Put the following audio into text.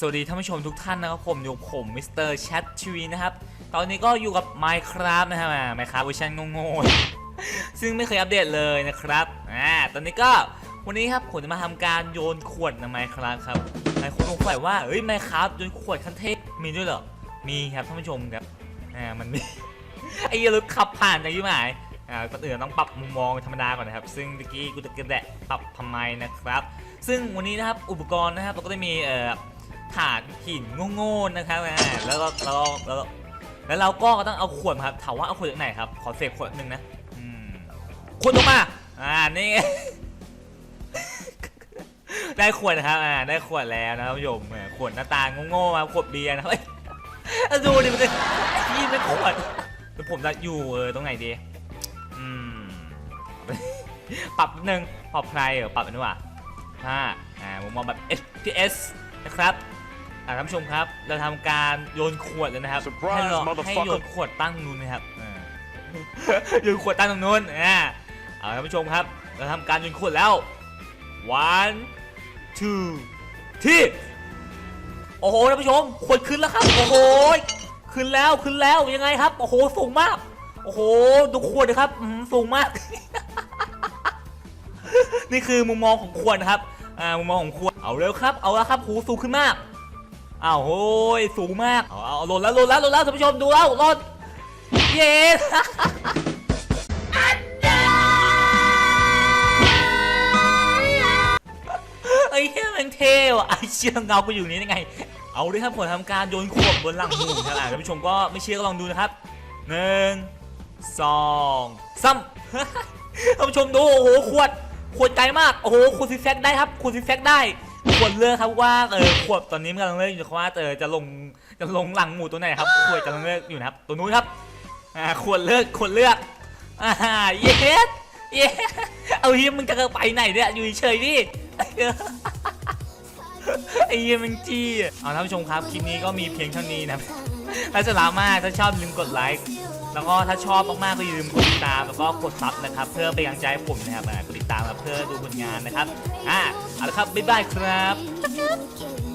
สวัสดีท่านผู้ชมทุกท่านนะครับผมอยู่กับผมมิสเตอร์แชทชีวีนะครับ ตอนนี้ก็อยู่กับ Minecraft นะครับอ่า Minecraft เวอร์ชันโง่ๆซึ่งไม่เคยอัปเดตเลยนะครับอ่าตอนนี้ก็วันนี้ครับผมจะมาทำการโยนขวดใน Minecraft ครับหลายคนสงสัยว่าเอ้ย Minecraft โยนขวดขั้นเทพมีด้วยเหรอ มีครับท่านผู้ชมครับอ่ามันมีไอ้เหี้ยรถขับผ่านจากยี่หมายอ่าก่อนอื่นต้องปรับมุมมองธรรมดาก่อนนะครับ ซึ่งเมื่อกี้กูจะกระแดะปรับทำไมนะครับ ซึ่งวันนี้นะครับอุปกรณ์นะครับเราก็ได้มีเอ่อ ถาดหินโง่ๆนะครับแล้วก็แล้วแล้วแล้วเราก็ต้องเอาขวดครับถามว่าเอาขวดจากไหนครับ ขอเสกขวดหนึ่งนะอืมขวดลงมาอ่านี่ได้ขวดนะครับอ่าได้ขวดแล้วนะครับผู้ชมขวดหน้าตาโง่ๆมาขวดเบียร์นะครับเอ้ยดูดิมันจะยี่ไม่ขวดแล้วผมจะอยู่เออตรงไหนดีอืมปรับนิดนึงปรับใครเออปรับอันนี้ว่ะห้าอ่ามุมมองแบบ FPS นะครับ อ่าท่านผู้ชมครับ เราทำการโยนขวดเลยนะครับ Surprise, ให้เรา motherfucker ให้โยนขวดตั้งนู้นนะครับอ่า โยนขวดตั้งตรงนู้นอ่าเอาท่านผู้ชมครับ เราทำการโยนขวดแล้ว one two ที่โอ้โหท่านผู้ชมขวดขึ้นแล้วครับ โอ้โหขึ้นแล้วขึ้นแล้วยังไงครับ โอ้โหสูงมาก โอ้โหดูขวดเลยครับอืมสูงมาก นี่คือมุมมองของขวดนะครับ อ่า มุมมองของขวดเอาเร็วครับ เอาแล้วครับ หูสูงขึ้นมาก อ้าวโอ้ยสูงมากเอาเอาหล่นแล้วหล่นแล้วหล่นแล้วท่านผู้ชมดูแล้วหล่นเย้ไอ้เหี้ยแมันเท่ว่ะไอ้เชี่ยเงากูอยู่นี่ได้ไง เอาเลยครับผมทำการโยนขวดบนหลังหุ่นครับท่านผู้ชมก็ไม่เชื่อก็ลองดูนะครับหนึ่งสองสามท่านผู้ชมดูโอ้โหขวดขวดไกลมากโอ้โหขวดซิกแซกได้ครับขวดซิกแซกได้ ขวดเลือกครับว่าเออขวดตอนนี้มันกำลังเลือกอยู่นะครับว่าเออจะลงจะลงหลังหมูตัวไหนครับขวดกำลังเลือกอยู่นะครับตัวนู้นครับอ่าขวดเลือกขวดเลือกอ่าเยสเยสเอาเฮียมึงจะไปไหนเนี่ยอยู่เฉยดิไอ้เหี้ยมันจี้เอาท่านผู้ชมครับคลิปนี้ก็มีเพียงเท่านี้นะ ถ้าจะรักมากถ้าชอบอย่าลืมกดไลค์แล้วก็ถ้าชอบมากๆก็อย่าลืมกดติดตามแล้วก็กดซับนะครับ เพื่อเป็นกำลังใจให้ผมนะครับกดติดตามมาเพื่อดูผลงานนะครับอะเอาละครับบ๊ายบายครับ